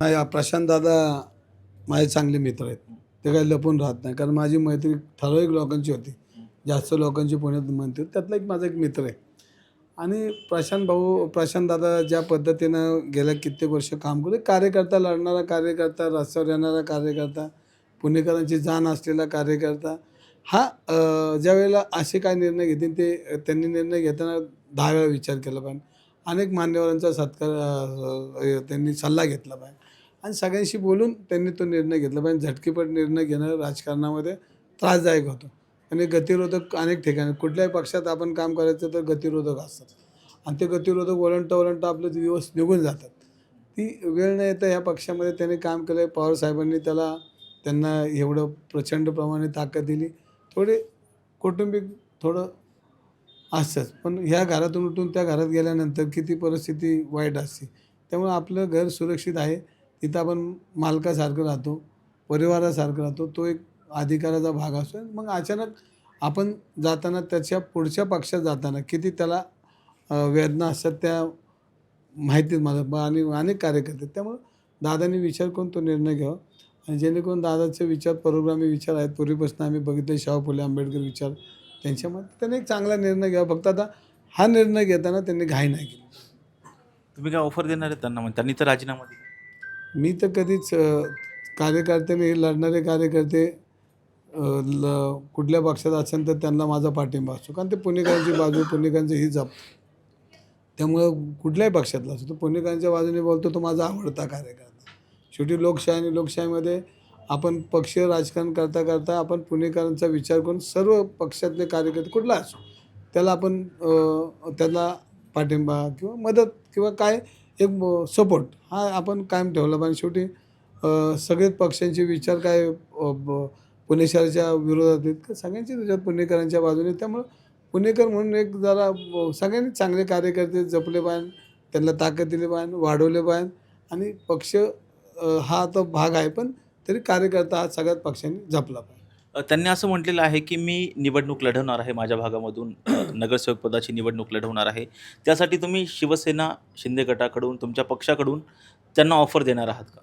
नाही प्रशांत दादा माझे चांगले मित्र आहेत. ते काही लपून राहत नाही. कारण माझी मैत्री ठराविक लोकांची होती. जास्त लोकांची पुण्यात म्हणते त्यातला एक माझा एक मित्र आहे. आणि प्रशांत भाऊ प्रशांत दादा ज्या पद्धतीनं गेल्या कित्येक वर्ष काम करतो कार्यकर्ता लढणारा कार्यकर्ता रस्त्यावर येणारा कार्यकर्ता पुणेकरांची जाण असलेला कार्यकर्ता हा ज्या वेळेला असे काय निर्णय घेतील ते त्यांनी निर्णय घेताना दहा वेळा विचार केला. पाहिजे अनेक मान्यवरांचा सत्कार त्यांनी सल्ला घेतला पाहिजे. आणि सगळ्यांशी बोलून त्यांनी तो निर्णय घेतला पाहिजे. झटकीपट निर्णय घेणं राजकारणामध्ये त्रासदायक होतो. आणि गतिरोधक अनेक ठिकाणी कुठल्याही पक्षात आपण काम करायचं तर गतिरोधक असतात. आणि ते गतिरोधक ओलंडता ओलंडता आपले दिवस निघून जातात. ती वेळ न येता ह्या पक्षामध्ये त्यांनी काम केलं. आहे पवार साहेबांनी त्याला त्यांना एवढं प्रचंड प्रमाणे ताकद दिली. थोडे कौटुंबिक थोडं असंच. पण ह्या घरातून उठून त्या घरात गेल्यानंतर किती परिस्थिती वाईट असते. त्यामुळे आपलं घर सुरक्षित आहे. तिथं आपण मालकासारखं राहतो परिवारासारखं राहतो. तो एक अधिकाराचा भाग असतो. मग अचानक आपण जाताना त्याच्या पुढच्या पक्षात जाताना किती त्याला वेदना असतात त्या माहितीत मला. आणि अनेक कार्यकर्ते. त्यामुळं दादांनी विचार करून तो निर्णय घ्यावा. आणि जेणेकरून दादाचे विचार परोग्रामी विचार आहेत. पूर्वीपासून आम्ही बघितले शाहू फुले आंबेडकर विचार. त्यांच्यामध्ये त्यांनी एक चांगला निर्णय घ्यावा. फक्त आता हा निर्णय घेताना त्यांनी घाई नाही केली. तुम्ही काय ऑफर देणार आहे त्यांना? म्हणजे त्यांनी तर राजीनामा दिला. मी तर कधीच अ, कार्यकर्त्याने लढणारे कार्यकर्ते अ, ल कुठल्या पक्षात असेल तर त्यांना माझा पाठिंबा असतो. कारण ते पुणेकरांची बाजू पुणेकरांचं ही जप. त्यामुळं कुठल्याही पक्षातला असतो तो पुणेकरांच्या बाजूने बोलतो तो माझा आवडता कार्यकर्ता. शेवटी लोकशाही आणि लोकशाहीमध्ये आपण पक्षीय राजकारण करता करता आपण पुणेकरांचा विचार करून सर्व पक्षातले कार्यकर्ते कुठला असो त्याला आपण त्याला पाठिंबा किंवा मदत किंवा काय एक सपोर्ट हा आपण कायम ठेवला पाहिजे. शेवटी सगळेच पक्षांचे विचार काय ब- पुणे शहराच्या विरोधात आहेत का? सगळ्यांचे त्याच्यात पुणेकरांच्या बाजूने त्यामुळं पुणेकर म्हणून एक जरा सगळ्यांनी चांगले कार्यकर्ते जपले पाहिजे त्यांना ताकद दिली पाहिजे वाढवले पाहिजे. आणि पक्ष हा तो भाग आहे. पण तरी कार्यकर्ता हा सगळ्यात पक्षांनी जपला पाहिजे. त्यांनी असं म्हटलेलं आहे की मी निवडणूक लढवणार आहे माझ्या भागामधून. नगरसेवक पदाची निवडणूक लढवणार आहे. त्यासाठी तुम्ही शिवसेना शिंदे गटाकडून तुमच्या पक्षाकडून त्यांना ऑफर देणार आहात का?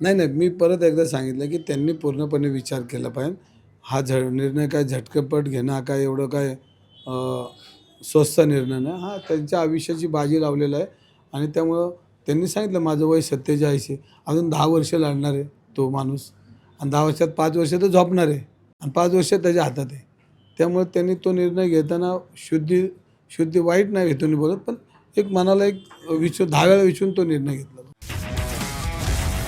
नाही नाही. मी परत एकदा सांगितलं की त्यांनी पूर्णपणे विचार केला पाहिजे. हा झ निर्णय काय झटकपट घेणं हा काय एवढं काय स्वस्त निर्णय नाही. हा त्यांच्या आयुष्याची बाजी लावलेला आहे. आणि त्यामुळं त्यांनी सांगितलं माझं वय सत्तेचाळीस आहे. अजून दहा वर्ष लढणार आहे. तो माणूस. आणि दहा वर्षात पाच वर्ष तर झोपणार आहे. आणि पाच वर्ष त्याच्या हातात आहे. त्यामुळे त्यांनी तो निर्णय घेताना शुद्धी शुद्धी वाईट नाही हेतून बोलत पण एक मनाला एक विचू दहा वेळा विचून तो निर्णय घेतला.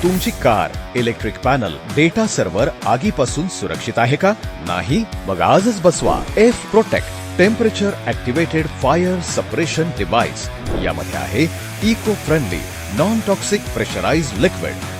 तुमची car electric panel data server आगीपासून सुरक्षित आहे का? नाही? मग आजच बसवा. F protect temperature activated fire suppression device यामध्ये आहे eco friendly non toxic pressurise liquid